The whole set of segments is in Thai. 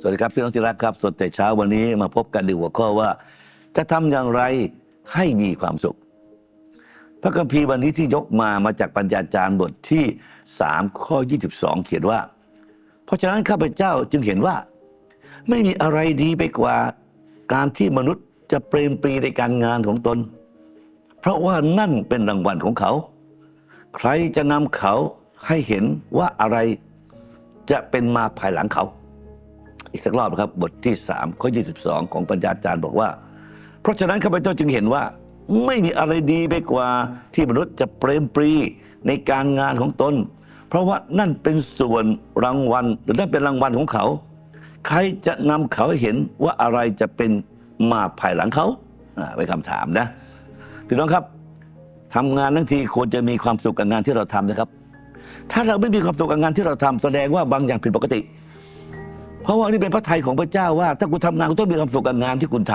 สวัสดีครับพี่น้องที่รักครับ สดแต่เช้าวันนี้มาพบกันในหัวข้อว่า จะทำอย่างไรให้มีความสุข พระคัมภีร์วันนี้ที่ยกมามาจากปัญญาจารย์บทที่ 3 ข้อ 22 เขียนว่า เพราะฉะนั้นข้าพเจ้าจึงเห็นว่า ไม่มีอะไรดีไปกว่าการที่มนุษย์จะเปรมปรีในการงานของตน เพราะว่านั่นเป็นรางวัลของเขา ใครจะนำเขาให้เห็นว่าอะไรจะเป็นมาภายหลังเขา อีกสักรอบนะครับ บทที่3ข้อ22 ของปัญญาจารย์บอกว่า เพราะฉะนั้นข้าพเจ้าจึงเห็นว่า ไม่มีอะไรดีไปกว่าที่มนุษย์จะเปรมปรีในการงานของตน เพราะว่านั่นเป็นส่วนรางวัล หรือนั่นเป็นรางวัลของเขา ใครจะนำเขาเห็นว่าอะไรจะเป็นมาภายหลังเขาเป็นคำถามนะพี่น้องครับทำงานทั้งทีควรจะมีความสุขกับงานที่เราทำนะครับ ถ้าเราไม่มีความสุขกับงานที่เราทำแสดงว่าบางอย่างผิดปกติ เพราะว่านี่เป็นพระทัยของพระเจ้าว่า ถ้าคุณทำงานคุณต้องมีความสุขกับงานที่คุณท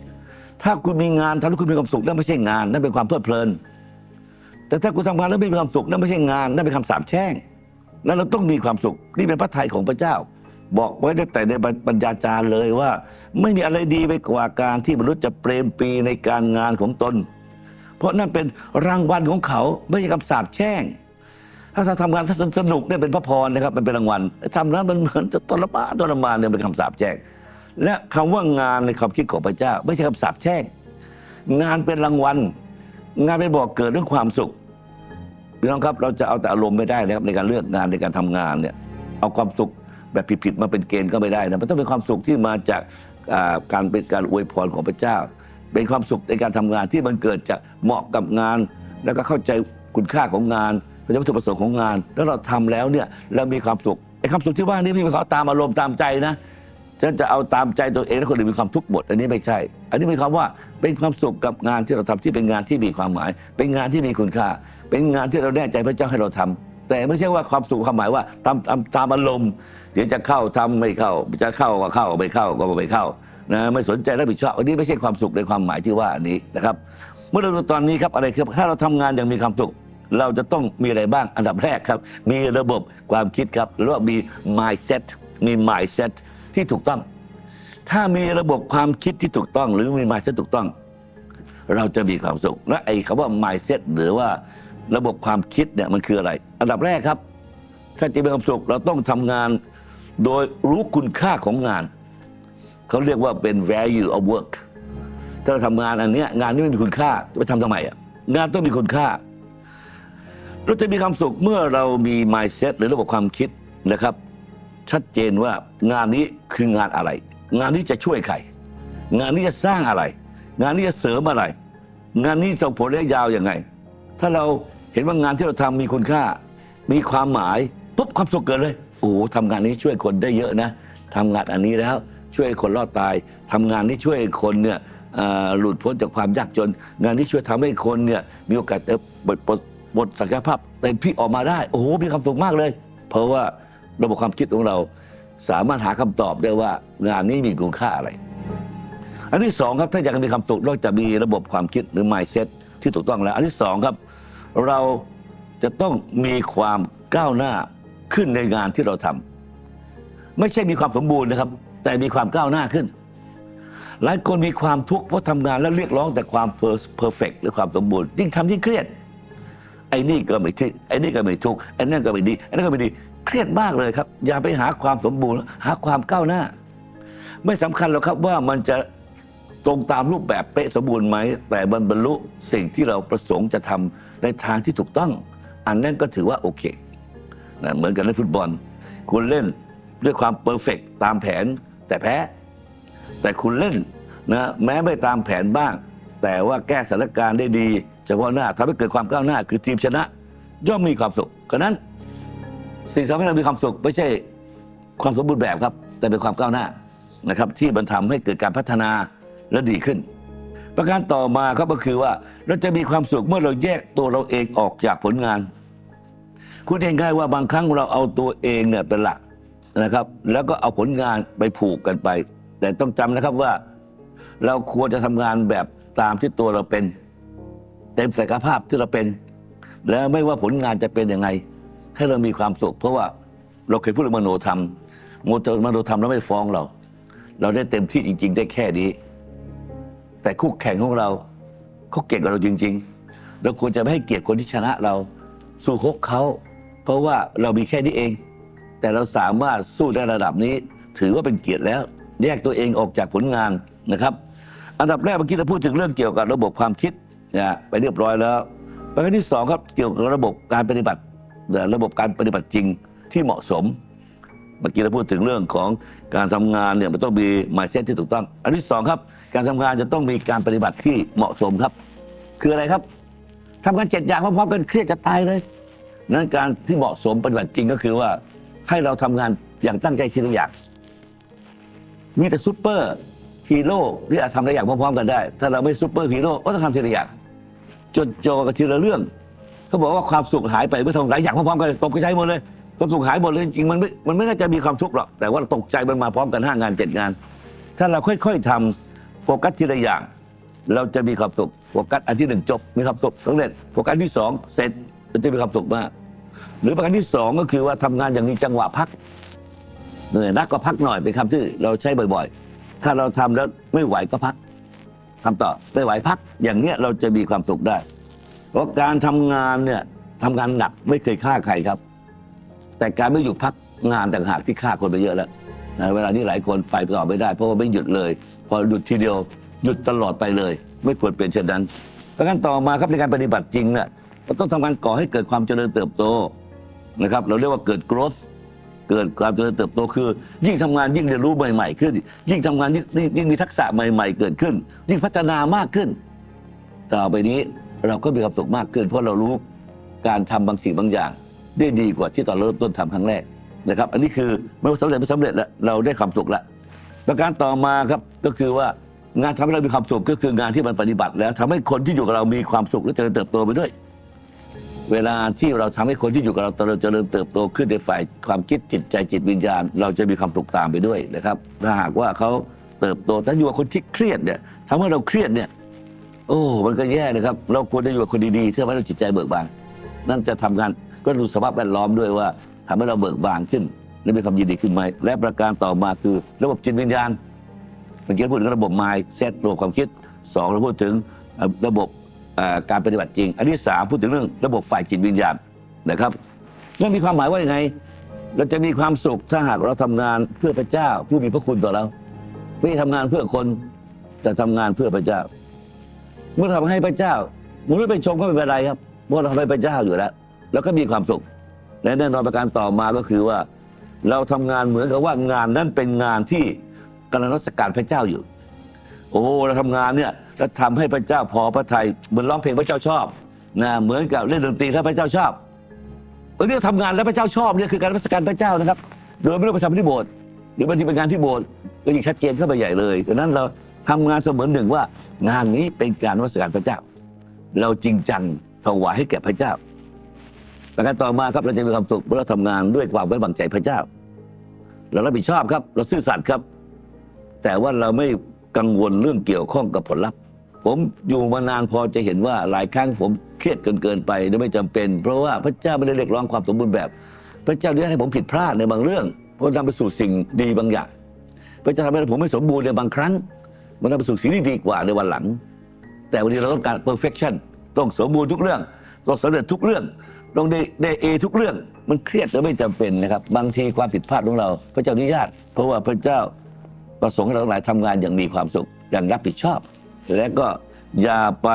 ำถ้าคุณมีงานทำให้วคุณมีความสุขนั่นไม่ใช่งานนั่นเป็นความเพลิดเพลิน แต่ถ้าคุณทำงานแล้วไม่มีความสุขนั่นไม่ใช่งานนั่นเป็นคำสาปแช่งนั้นเราต้องมีความสุขนี่เป็นพระทัยของพระเจ้า บอกไว้ตั้งแต่ในปัญญาจารย์เลยว่า ไม่มีอะไรดีไปกว่าการที่มนุษย์จะเปรมปีในการงานของตน เพราะนั่นเป็นรางวัลของเขาไม่ใช่คำสาปแช่ง ถ้าทำงานถ้าสนุกเนี่ยเป็นพระพรนะครับมันเป็นรางวัลทำแล้วมันเหมือนจะทรมานทรมานเนี่ยเป็นคำสาปแช่งและคำว่างานในความคิดของพระเจ้า ไม่ใช่คำสาปแช่งงานเป็นรางวัล งานเป็นบอกเกิดเรื่องความสุขพี่น้องครับเราจะเอาแต่อารมณ์ไม่ได้นะครับในการเลือกงานในการทำงานเนี่ยเอาความสุขแบบผิดๆมาเป็นเกณฑ์ก็ไม่ได้นะมันต้องเป็นความสุขที่มาจากอ่าการเป็นการอวยพรของพระเจ้า เป็นความสุขในการทำงานที่มันเกิดจากเหมาะกับงาน แล้วก็เข้าใจคุณค่าของงาน ใจวัตถุประสงค์ของงาน แล้วเราทำแล้วเนี่ยเรามีความสุขไอ้ความสุขที่ว่านี่ไม่ใช่เขาตามอารมณ์ตามใจนะฉันจะเอาตามใจตัวเองแล้วคนอื่นมีความทุกข์หมดอันนี้ไม่ใช่ อันนี้เป็นคำว่าเป็นความสุขกับงานที่เราทำที่เป็นงานที่มีความหมาย เป็นงานที่มีคุณค่า เป็นงานที่เราแน่ใจพระเจ้าให้เราทำแต่ไม่ใช่ว่าความสุขความหมายว่าตามตามตามอารมณ์เดี๋ยวจะเข้าทำไม่เข้า จะเข้าก็เข้าไม่เข้าก็ไม่เข้านะไม่สนใจรับผิดชอบอันนี้ไม่ใช่ความสุขในความหมายที่ว่าอันนี้นะครับ เมื่อเราดูตอนนี้ครับอะไรคือถ้าเราทำงานอย่างมีความสุข เราจะต้องมีอะไรบ้างอันดับแรกครับ มีระบบความคิดครับหรือว่ามี mindset มี mindset ที่ถูกต้อง ถ้ามีระบบความคิดที่ถูกต้อง หรือมี mindset ถูกต้อง เราจะมีความสุขและไอ้คำว่า mindset หรือว่าระบบความคิดเนี่ยมันคืออะไร อันดับแรกครับ ถ้าจะมีความสุขเราต้องทำงาน โดยรู้คุณค่าของงานเขาเรียกว่าเป็น value of work ถ้าเราทำงานอันเนี้ยงานนี้ไม่มีคุณค่าจะไปทำทำไมอะงานต้องมีคุณค่า เราจะมีความสุขเมื่อเรามี mindset หรือระบบความคิดนะครับ ชัดเจนว่างานนี้คืองานอะไร งานนี้จะช่วยใคร งานนี้จะสร้างอะไร งานนี้จะเสริมอะไร งานนี้ส่งผลระยะยาวยังไง ถ้าเราเห็นว่างานที่เราทำมีคุณค่า มีความหมายปุ๊บความสุขเกิดเลยโอ้ทำงานนี้ช่วยคนได้เยอะนะทำงานอันนี้แล้วช่วยคนรอดตายทำงานนี้ช่วยคนเนี่ยหลุดพ้นจากความยากจน งานที่ช่วยทำให้คนเนี่ยมีโอกาส เติบบทบทบทศักยภาพเต็มที่ออกมาได้ โอ้โหมีความสุขมากเลย เพราะว่าระบบความคิดของเรา สามารถหาคำตอบได้ว่างานนี้มีคุณค่าอะไร อันที่สองครับถ้าอยากมีความสุขนอกจากมีระบบความคิดหรือ mindset ที่ถูกต้องแล้ว อันที่สองครับ เราจะต้องมีความก้าวหน้าขึ้นในงานที่เราทำไม่ใช่มีความสมบูรณ์นะครับ แต่มีความก้าวหน้าขึ้น หลายคนมีความทุกข์เพราะทำงานแล้วเรียกร้องแต่ความเพอร์เฟกหรือความสมบูรณ์ยิ่งทำยิ่งเครียด ไอ้นี่ก็ไม่ทุกไอ้นี่ก็ไม่ทุกไอ้นั่นก็ไม่ดีไอ้นั่นก็ไม่ดี เครียดมากเลยครับ อย่าไปหาความสมบูรณ์ หาความก้าวหน้า ไม่สำคัญหรอกครับว่ามันจะตรงตามรูปแบบเป๊ะสมบูรณ์ไหม แต่มันบรรลุสิ่งที่เราประสงค์จะทำในทางที่ถูกต้อง อันนั้นก็ถือว่าโอเคนะเหมือนกันในฟุตบอล คุณเล่นด้วยความเพอร์เฟกตามแผนแต่แพ้ แต่คุณเล่นนะแม้ไม่ตามแผนบ้าง แต่ว่าแก้สถานการณ์ได้ดี เฉพาะหน้าทำให้เกิดความก้าวหน้า คือทีมชนะ ย่อมมีความสุขฉะนั้น สิ่งที่ทำให้เรามีความสุข ไม่ใช่ความสมบูรณ์แบบครับ แต่เป็นความก้าวหน้านะครับ ที่มันทำให้เกิดการพัฒนาและดีขึ้น ประการต่อมาครับก็คือว่าเราจะมีความสุขเมื่อเราแยกตัวเราเองออกจากผลงานพูดง่ายๆว่าบางครั้งเราเอาตัวเองเนี่ยเป็นหลักนะครับ แล้วก็เอาผลงานไปผูกกันไป แต่ต้องจำนะครับว่า เราควรจะทำงานแบบตามที่ตัวเราเป็น เต็มศักยภาพที่เราเป็น แล้วไม่ว่าผลงานจะเป็นยังไง ให้เรามีความสุข เพราะว่าเราเคยพูดเรื่องมโนธรรมโมเตอร์มแล้วไม่ฟ้องเรา เราได้เต็มที่จริง ๆ ได้แค่นี้ แต่คู่แข่งของเราเขาเก่งกว่าเราจริง ๆ เราควรจะไม่ให้เกียรติคนที่ชนะเราสู้ฮกเขาเพราะว่าเรามีแค่นี้เอง แต่เราสามารถสู้ได้ระดับนี้ ถือว่าเป็นเกียรติแล้ว แยกตัวเองออกจากผลงานนะครับ อันดับแรกเมื่อกี้เราพูดถึงเรื่องเกี่ยวกับระบบความคิด นะไปเรียบร้อยแล้วประการที่สองครับเกี่ยวกับระบบการปฏิบัติระบบการปฏิบัติจริงที่เหมาะสม เมื่อกี้เราพูดถึงเรื่องของการทำงานเนี่ยมันต้องมี mindset ที่ถูกต้อง อันที่สองครับ การทำงานจะต้องมีการปฏิบัติที่เหมาะสมครับ คืออะไรครับทำงานเจ็ดอย่างพร้อมๆกันเครียดจะตายเลยนั้นการที่เหมาะสมปฏิบัติจริงก็คือว่าให้เราทำงานอย่างตั้งใจทีละอย่าง มีแต่ซูเปอร์ฮีโร่ที่อาจทำหลายอย่างพร้อมๆกันได้ ถ้าเราไม่ซูเปอร์ฮีโร่ก็ต้องทำทีละอย่าง จดจ่อกับทีละเรื่อง เขาบอกว่าความสุขหายไปเมื่อทำหลายอย่างพร้อมๆกันตกใจหมดเลยความสุขหายหมดเลยจริงๆมันไม่มันไม่น่าจะมีความทุกข์หรอกแต่ว่าตกใจมันมาพร้อมกันห้างานเจ็ดงาน ถ้าเราค่อยๆทำโฟกัสทีละอย่าง เราจะมีความสุขโฟกัสอันที่หนึ่งจบมีความสุขสำเร็จโฟกัสที่สองเสร็จเราจะมีความสุขมาก หรือประการที่สองก็คือว่าทำงานอย่างมีจังหวะพัก เหนื่อยนักก็พักหน่อยเป็นคำที่เราใช้บ่อยๆ ถ้าเราทำแล้วไม่ไหวก็พัก ทำต่อไม่ไหวพักอย่างเนี้ยเราจะมีความสุขได้ เพราะการทำงานเนี่ยทำงานหนักไม่เคยฆ่าใครครับ แต่การไม่หยุดพักงานต่างหากที่ฆ่าคนไปเยอะแล้วนะเวลานี้หลายคนไปต่อไม่ได้ เพราะว่าไม่หยุดเลย พอหยุดทีเดียวหยุดตลอดไปเลย ไม่ควรเป็นเช่นนั้นประการต่อมาครับในการปฏิบัติจริงเนี่ยเราต้องทำการก่อให้เกิดความเจริญเติบโตนะครับ เราเรียกว่าเกิด growth เกิดความเจริญเติบโตคือ ยิ่งทำงานยิ่งเรียนรู้ใหม่ ๆ ขึ้น ยิ่งทำงานยิ่งยิ่งมีทักษะใหม่ ๆ เกิดขึ้น ยิ่งพัฒนามากขึ้น ต่อไปนี้เราก็มีความสุขมากขึ้น เพราะเรารู้การทำบางสิ่งบางอย่าง ได้ดีกว่าที่ตอนเริ่มต้นทำครั้งแรกนะครับ อันนี้คือไม่ว่าสำเร็จไม่สำเร็จแล้วเราได้ความสุขล้วประการต่อมาครับก็คือว่างานทำให้เรามีความสุขก็คืองานที่มันปฏิบัติแล้วทำให้คนที่อยู่กับเรามีความสุขและเจริญเติบโตไปด้วย เวลาที่เราทำให้คนที่อยู่กับเราเจริญเจริญเติบโตขึ้นในฝ่ายความคิดจิตใจจิตวิญญาณ เราจะมีความสุขตามไปด้วยนะครับ ถ้าหากว่าเขาเติบโตแต่อยู่กับคนที่เครียดเนี่ยทำให้เราเครียดเนี่ย โอ้ มันก็แย่นะครับ เราควรจะอยู่กับคนดีๆที่ทำให้เราจิตใจเบิกบานนั่นจะทำงานก็ดูสภาพแวดล้อมด้วยว่าทำให้เราเบิกบานขึ้นและมีความยินดีขึ้นไหมและประการต่อมาคือระบบจิตวิญญาณเมื่อกี้พูดถึงระบบ mind set ระบบความคิดสองเราพูดถึงระบบ การปฏิบัติจริง อันที่สามพูดถึงเรื่องระบบฝ่ายจิตวิญญาณนะครับเรื่องมีความหมายว่ายังไง เราจะมีความสุขถ้าหากเราทำงานเพื่อพระเจ้าผู้มีพระคุณต่อเราไม่ทำงานเพื่อคนแต่ทำงานเพื่อพระเจ้า เมื่อทำให้พระเจ้ามนุษย์ไปชมก็ไม่เป็นไรครับเพราะเราทำให้พระเจ้าอยู่แล้ว แล้วก็มีความสุขและแน่นอนประการต่อมาก็คือว่า เราทำงานเหมือนกับว่างานนั้นเป็นงานที่กำลังรัศการพระเจ้าอยู่ โอ้เราทำงานเนี่ย เราทำให้พระเจ้าพอพระทัยเหมือนร้องเพลงพระเจ้าชอบนะเหมือนกับเล่นดนตรีถ้าพระเจ้าชอบเออเนี่ยทำงานแล้วพระเจ้าชอบเนี่ยคือการรัศการพระเจ้านะครับ โดยไม่ต้องไปทำที่โบสถ์หรือบางทีเป็นงานที่โบสถ์ก็ยิ่งชัดเจนเข้าไปใหญ่เลยดังนั้นเราทำงานเสมือนหนึ่งว่า งานนี้เป็นการรัศการพระเจ้า เราจริงจังถวายให้แก่พระเจ้าประการต่อมาครับเราจะมีความสุขเมื่อเราทำงานด้วยความไว้วางใจพระเจ้า เรารับผิดชอบครับ เราซื่อสัตย์ครับ แต่ว่าเราไม่กังวลเรื่องเกี่ยวข้องกับผลลัพธ์ ผมอยู่มานานพอจะเห็นว่าหลายครั้งผมเครียดเกินเกินไปโดยไม่จำเป็น เพราะว่าพระเจ้าไม่ได้เรียกร้องความสมบูรณ์แบบ พระเจ้าเรียกให้ผมผิดพลาดในบางเรื่องเพราะนำไปสู่สิ่งดีบางอย่างพระเจ้าทำให้ผมไม่สมบูรณ์ในบางครั้ง มันนำไปสู่สิ่งที่ดีกว่าในวันหลัง แต่วันนี้เราต้องการ perfection ต้องสมบูรณ์ทุกเรื่องต้องสำเร็จทุกเรื่องต้องได้ได้เอทุกเรื่องมันเครียดโดยไม่จำเป็นนะครับ บางทีความผิดพลาดของเรา พระเจ้าอนุญาตเพราะว่าพระเจ้าประสงค์ให้เราทั้งหลายทำงานอย่างมีความสุขอย่างรับผิดชอบ และก็อย่าไป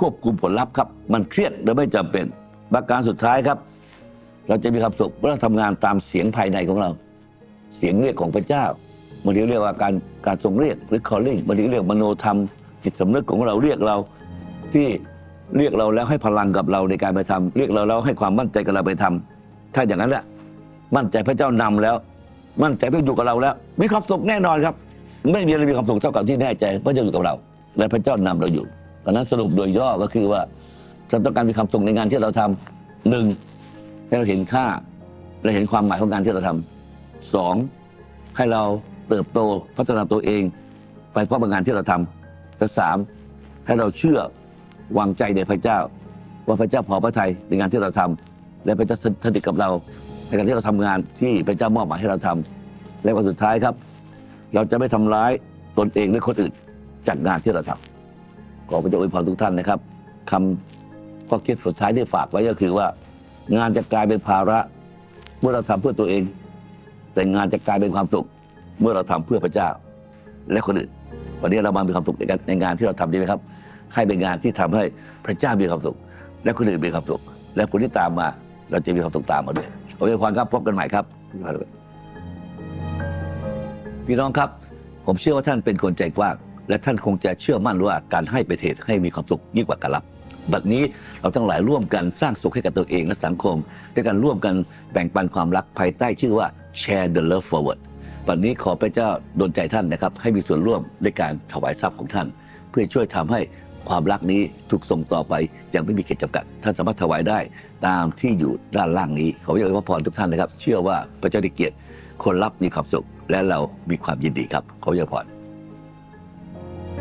ควบคุมผลลัพธ์ครับ มันเครียดโดยไม่จำเป็น ประการสุดท้ายครับ เราจะมีความสุขเมื่อเราทำงานตามเสียงภายในของเรา เสียงเรียกของพระเจ้าบางทีเรียกว่าการการทรงเรียกหรือ calling บางทีเรียกมโนธรรม จิตสำนึกของเราเรียกเราที่เรียกเราแล้วให้พลังกับเราในการไปทำเรียกเราแล้วให้ความมั่นใจกับเราไปทำถ้าอย่างนั้นแหละมั่นใจพระเจ้านำแล้ว มั่นใจพระอยู่กับเราแล้ว มีความสุขแน่นอนครับ ไม่มีอะไรมีความสุขเท่ากับที่แน่ใจพระเจ้าอยู่กับเรา และพระเจ้านำเราอยู่เพราะนั้นสรุปโดยย่อก็คือว่าเราต้องการมีความสุขในงานที่เราทำหนึ่งให้เราเห็นค่าและเห็นความหมายของงานที่เราทำสองให้เราเติบโตพัฒนาตัวเอง ไปเพราะงานที่เราทำและสามให้เราเชื่อวางใจในพระเจ้า ว่าพระเจ้าพอพระทัยในงานที่เราทำและพระเจ้าสถิตกับเราในการที่เราทำงานที่พระเจ้ามอบหมายให้เราทำและวันสุดท้ายครับ เราจะไม่ทำร้ายตนเองหรือคนอื่น จากงานที่เราทำขอพระเจ้าอวยพรทุกท่านนะครับคำข้อคิดสุดท้ายที่ฝากไว้ก็คือว่า งานจะกลายเป็นภาระ เมื่อเราทำเพื่อตัวเอง แต่งานจะกลายเป็นความสุข เมื่อเราทำเพื่อพระเจ้า และคนอื่น วันนี้เรามามีความสุขในในงานที่เราทำดีไหมครับ ให้เป็นงานที่ทำให้พระเจ้ามีความสุข และคนอื่นมีความสุข และคนที่ตามมา เราจะมีความสุขตามมาด้วยขออวยพรครับพบกันใหม่ครับพี่น้องครับ ผมเชื่อว่าท่านเป็นคนใจกว้าง และท่านคงจะเชื่อมั่นว่าการให้เป็นเหตุให้มีความสุขยิ่งกว่าการรับ บัดนี้เราทั้งหลายร่วมกันสร้างสุขให้กับตัวเองและสังคม ด้วยการร่วมกันแบ่งปันความรักภายใต้ชื่อว่า Share the Love Forward บัดนี้ขอพระเจ้าดลใจท่านนะครับให้มีส่วนร่วมในการถวายทรัพย์ของท่าน เพื่อช่วยทำให้ความรักนี้ถูกส่งต่อไปอย่างไม่มีเขีดจำกัด ท่านสามารถถวายได้ตามที่อยู่ด้านล่างนี้ ขอพระเจ้าอวยพรทุกท่านนะครับ เชื่อว่าพระเจ้าได้เกียรติคนรับมีความสุข และเรามีความยินดีครับขอพระเจ้าอวยพร